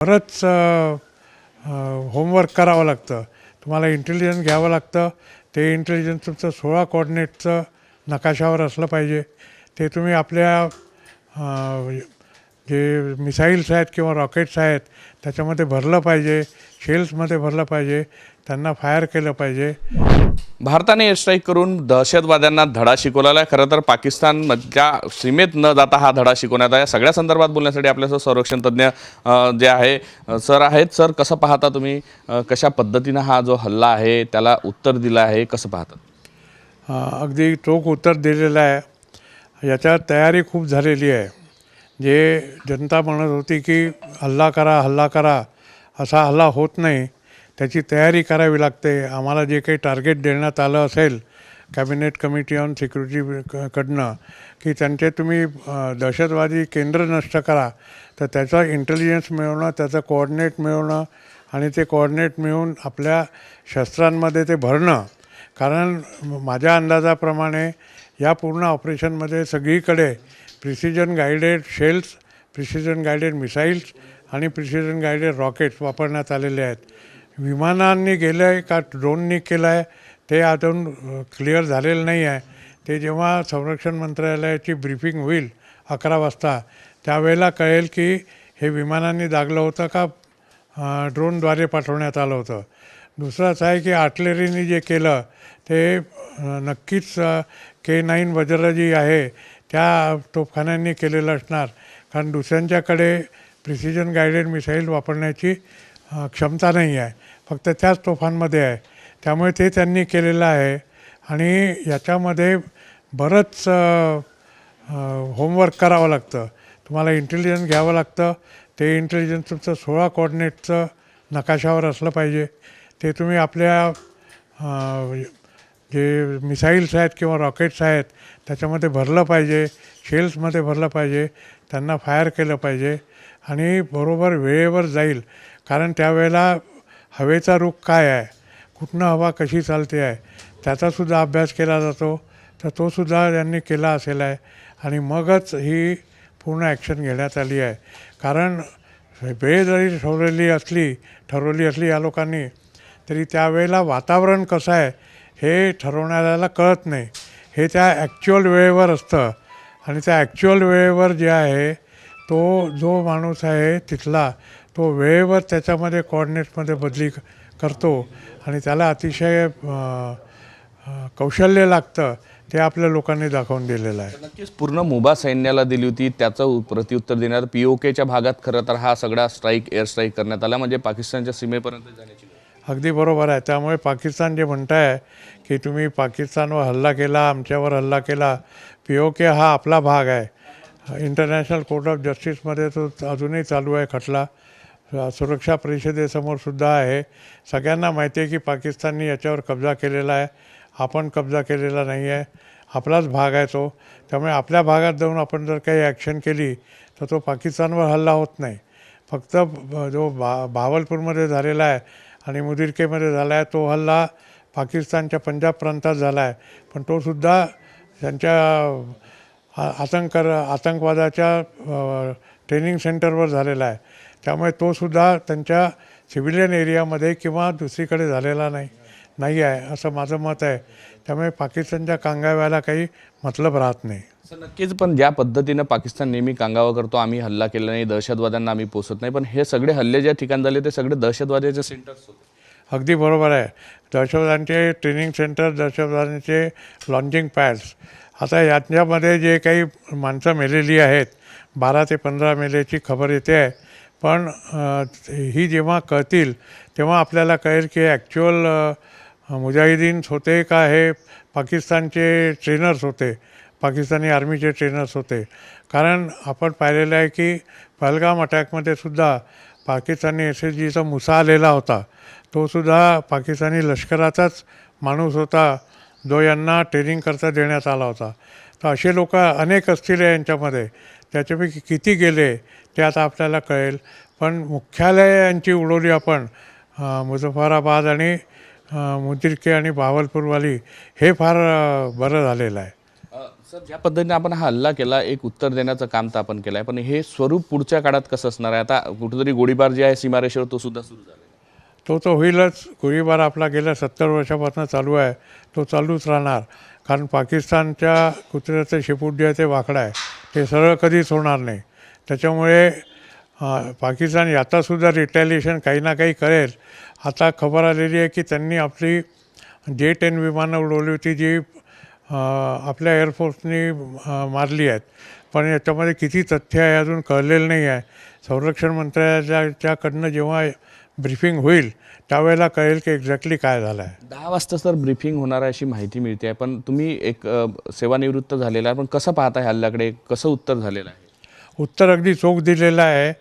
बरंच होमवर्क करावं लागतं. तुम्हाला इंटेलिजन्स घ्यावं लागतं. ते इंटेलिजन्स तुमचं सोळा कोऑर्डिनेटचं नकाशावर असलं पाहिजे. ते तुम्ही आपल्या जे मिसाईल्स आहेत किंवा रॉकेट्स आहेत त्याच्यामध्ये भरलं पाहिजे शेल्समध्ये भरलं पाहिजे त्यांना फायर केलं पाहिजे. भारताने एअर स्ट्राईक करून दहशतवाद्यांना धडा शिकवलेला आहे खरं तर पाकिस्तानमधल्या सीमेत न जाता हा धडा शिकवण्यात आहे या सगळ्या संदर्भात बोलण्यासाठी आपल्यासह संरक्षण तज्ज्ञ जे आहे सर आहेत. सर कसं पाहता तुम्ही? कशा पद्धतीनं हा जो हल्ला आहे त्याला उत्तर दिलं आहे? कसं पाहता? अ, अगदी चोख उत्तर दिलेलं आहे. याच्यात तयारी खूप झालेली आहे. जे जनता म्हणत होती की हल्ला करा हल्ला करा असा हल्ला होत नाही त्याची तयारी करावी लागते. आम्हाला जे काही टार्गेट देण्यात आलं असेल कॅबिनेट कमिटी ऑन सिक्युरिटी क- कडनं की त्यांचे तुम्ही दहशतवादी केंद्र नष्ट करा तर त्याचा इंटेलिजन्स मिळवणं त्याचं कोऑर्डिनेट मिळवणं आणि ते कोऑर्डिनेट मिळून आपल्या शस्त्रांमध्ये ते भरणं. कारण माझ्या अंदाजाप्रमाणे या पूर्ण ऑपरेशनमध्ये सगळीकडे precision guided shells precision guided missiles आणि प्रिसिजन गायडेड रॉकेट्स वापरण्यात आलेले आहेत. विमानांनी गेलं आहे का ड्रोननी केलं आहे ते अजून क्लिअर झालेलं नाही आहे ते जेव्हा संरक्षण मंत्रालयाची ब्रीफिंग होईल अकरा वाजता त्यावेळेला कळेल की हे विमानांनी दागलं होतं का ड्रोनद्वारे पाठवण्यात आलं होतं. दुसरंच आहे की आर्टलरीनी जे केलं ते नक्कीच के नाईन वज्र जी आहे त्या तोफखान्यांनी केलेलं असणार. कारण दुसऱ्यांच्याकडे प्रिसिजन गायडेड मिसाईल वापरण्याची क्षमता नाही आहे. फक्त त्याच तोफांमध्ये आहे. त्यामुळे ते त्यांनी केलेलं आहे. आणि याच्यामध्ये बरंच होमवर्क करावं लागतं. तुम्हाला इंटेलिजन्स घ्यावं लागतं. ते इंटेलिजन्स तुमचं सोळा कोऑर्डिनेटचं नकाशावर असलं पाहिजे. ते तुम्ही आपल्या जे मिसाईल्स आहेत किंवा रॉकेट्स आहेत त्याच्यामध्ये भरलं पाहिजे शेल्समध्ये भरलं पाहिजे त्यांना फायर केलं पाहिजे आणि बरोबर वेळेवर जाईल. कारण त्यावेळेला हवेचा रुख काय आहे? कुठनं हवा कशी चालते आहे? त्याचासुद्धा अभ्यास केला जातो. तर तोसुद्धा त्यांनी केला असेल आहे. आणि मगच ही पूर्ण ॲक्शन घेण्यात आली आहे. कारण वेळ जरी ठरवलेली असली ठरवली असली या लोकांनी तरी त्यावेळेला वातावरण कसं आहे? हे ठरवणाऱ्याला कळत नाही. हे त्या ॲक्च्युअल वेळेवर असतं. आणि त्या ॲक्च्युअल वेळेवर जे आहे तो जो माणूस आहे तिथला तो वेळेवर त्याच्यामध्ये कॉर्डिनेटमध्ये बदली करतो. आणि त्याला अतिशय कौशल्य लागतं ते आपल्या लोकांनी दाखवून दिलेलं आहे. नक्कीच पूर्ण मुभा सैन्याला दिली होती. त्याचं प्रत्युत्तर देण्यात पी ओ केच्या भागात खरं तर हा सगळा स्ट्राईक एअर स्ट्राईक करण्यात आला. म्हणजे पाकिस्तानच्या सीमेपर्यंत जाण्याची अगदी बरोबर आहे. त्यामुळे पाकिस्तान जे म्हणताय की तुम्ही पाकिस्तानवर हल्ला केला आमच्यावर हल्ला केला पी ओ के हा आपला भाग आहे. इंटरनॅशनल कोर्ट ऑफ जस्टिसमध्ये तो अजूनही चालू आहे खटला. सुरक्षा परिषदेसमोर सुद्धा आहे. सगळ्यांना माहिती आहे की पाकिस्ताननी याच्यावर कब्जा केलेला आहे. आपण कब्जा केलेला नाही आहे. आपलाच भाग आहे तो. त्यामुळे आपल्या भागात जाऊन आपण जर काही ॲक्शन केली तर तो पाकिस्तानवर हल्ला होत नाही. फक्त जो भा भावलपूरमध्ये झालेला आहे आणि मुदिरकेमध्ये झाला आहे तो हल्ला पाकिस्तानच्या पंजाब प्रांतात झाला आहे पण तोसुद्धा त्यांच्या आतंक आतंकवादाच्या ट्रेनिंग सेंटरवर झालेला आहे. त्यामुळे तोसुद्धा त्यांच्या सिव्हिलियन एरियामध्ये किंवा दुसरीकडे झालेला नाही नाही आहे असं माझं मत आहे. त्यामुळे पाकिस्तानच्या कांगाव्याला काही मतलब राहत नाही. नक्कीच पण ज्या पद्धतीनं पाकिस्तान नेहमी कांगावा करतो आम्ही हल्ला केला नाही दहशतवाद्यांना आम्ही पोचत नाही पण हे सगळे हल्ले ज्या ठिकाण झाले ते सगळे दहशतवाद्याचे सेंटर्स होते. अगदी बरोबर आहे. दहशतवाद्यांचे ट्रेनिंग सेंटर दहशतवाद्यांचे लॉन्चिंग पॅड्स आता याच्यामध्ये जे काही माणसं मेलेली आहेत बारा ते पंधरा मेलेची खबर येते आहे. पण ही जेव्हा कळतील तेव्हा आपल्याला कळेल की ॲक्च्युअल मुजाहिदीन्स होते का हे? पाकिस्तानचे ट्रेनर्स होते. पाकिस्तानी आर्मीचे ट्रेनर्स होते. कारण आपण पाहिलेलं आहे की पहलगाम अटॅकमध्ये सुद्धा पाकिस्तानी एस एस जीचा मुसा आलेला होता. तो सुद्धा पाकिस्तानी लष्कराचाच माणूस होता. जो यांना ट्रेनिंग करता देण्यात आला होता. तर असे लोक अनेक असतील यांच्यामध्ये. त्याच्यापैकी किती गेले ते आता आपल्याला कळेल. पण मुख्यालय यांची उडवली आपण मुझफ्फराबाद आणि मुद्रिके आणि बावलपूरवाली हे फार बरं झालेलं आहे. सर ज्या पद्धतीने आपण हा हल्ला केला एक उत्तर देण्याचं काम तर आपण केलं आहे पण हे स्वरूप पुढच्या काळात कसं असणार आहे? आता कुठेतरी गोळीबार जे आहे सीमारेषेवर तो सुद्धा सुरू झाला तो तर होईलच. गोळीबार आपला गेल्या सत्तर वर्षापासून चालू आहे. तो चालूच राहणार. कारण पाकिस्तानच्या कुत्र्याचे शेपूट जे आहे ते वाकडं आहे. ते सरळ कधीच होणार नाही. त्याच्यामुळे पाकिस्तान यातासुद्धा रिटॅलिएशन काही ना काही करेल. आता खबर आलेली आहे की त्यांनी आपली जे टेन विमानं उडवली होती जी आपल्या एअरफोर्सनी मारली आहेत. पण याच्यामध्ये किती तथ्य आहे अजून कळलेलं नाही आहे. संरक्षण मंत्र्याच्याकडनं जेव्हा ब्रिफिंग होईल त्यावेळेला कळेल की एक्झॅक्टली काय झालं आहे. दहा वाजता सर ब्रीफिंग होणार आहे अशी माहिती मिळते आहे. पण तुम्ही एक सेवानिवृत्त झालेला आहे. पण कसं पाहता हल्ल्याकडे? कसं उत्तर झालेलं आहे? उत्तर अगदी चोख दिलेलं आहे.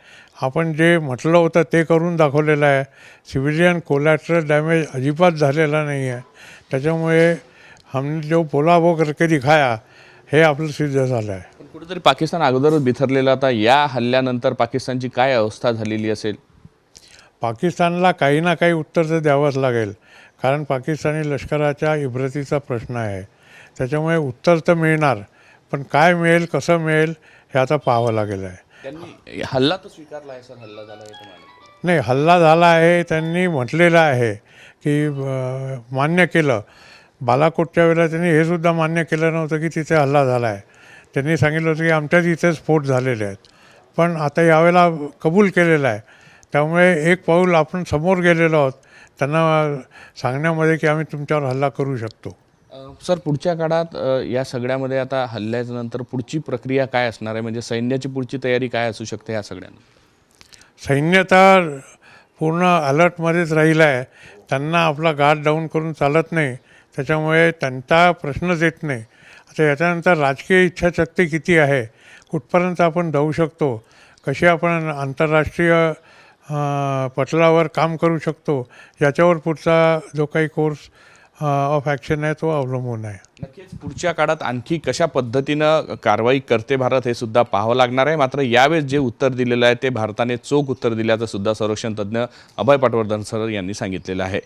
आपण जे म्हटलं होतं ते करून दाखवलेलं आहे. सिव्हिलियन कोलॅट्रल डॅमेज अजिबात झालेला नाही आहे. त्याच्यामुळे हमने जो बोला वो करके दिखाया हे आपलं सिद्ध झालं आहे पण कुठेतरी पाकिस्तान अगोदरच बिथरलेला आता या हल्ल्यानंतर पाकिस्तानची काय अवस्था झालेली असेल? पाकिस्तानला काही ना काही उत्तर तर द्यावंच लागेल कारण पाकिस्तानी लष्कराच्या इब्रतीचा प्रश्न आहे. त्याच्यामुळे उत्तर तर मिळणार पण काय मिळेल कसं मिळेल हे आता पाहावं लागेल आहे. त्यांनी हल्ला तर स्वीकारला आहे सर हल्ला झाला आहे तुम्हाला. नाही हल्ला झाला आहे त्यांनी म्हटलेलं आहे की अं, मान्य केलं बालाकोटच्या वेळेला त्यांनी हे सुद्धा मान्य केलं नव्हतं की तिथे हल्ला झाला आहे त्यांनी सांगितलं होतं की आमच्याच इथे स्फोट झालेले आहेत. पण आता यावेळेला कबूल केलेलं आहे. त्यामुळे एक पाऊल आपण समोर गेलेलो आहोत. त्यांना सांगण्यामध्ये की आम्ही तुमच्यावर हल्ला करू शकतो. सर पुढच्या काळात या सगळ्यामध्ये आता हल्ल्याच्या नंतर पुढची प्रक्रिया काय असणार आहे? म्हणजे सैन्याची पुढची तयारी काय असू शकते या सगळ्यांना? सैन्य तर पूर्ण अलर्टमध्येच राहिलं आहे त्यांना आपला गार्ड डाऊन करून चालत नाही. त्याच्यामुळे त्यांचा प्रश्नच येत नाही. आता याच्यानंतर राजकीय इच्छाशक्ती किती आहे? कुठपर्यंत आपण जाऊ शकतो? कशी आपण आंतरराष्ट्रीय पटलावर काम करू शकतो? याच्यावर पुढचा जो काही कोर्स ऑफ ॲक्शन आहे तो अवलंबून आहे. नक्कीच. पुढच्या काळात आणखी कशा पद्धतीनं कारवाई करते भारत हे सुद्धा पाहावं लागणार आहे. मात्र यावेळेस जे उत्तर दिलेलं आहे ते भारताने चोख उत्तर दिल्याचं सुद्धा संरक्षण तज्ज्ञ अभय पटवर्धन सर यांनी सांगितलेलं आहे.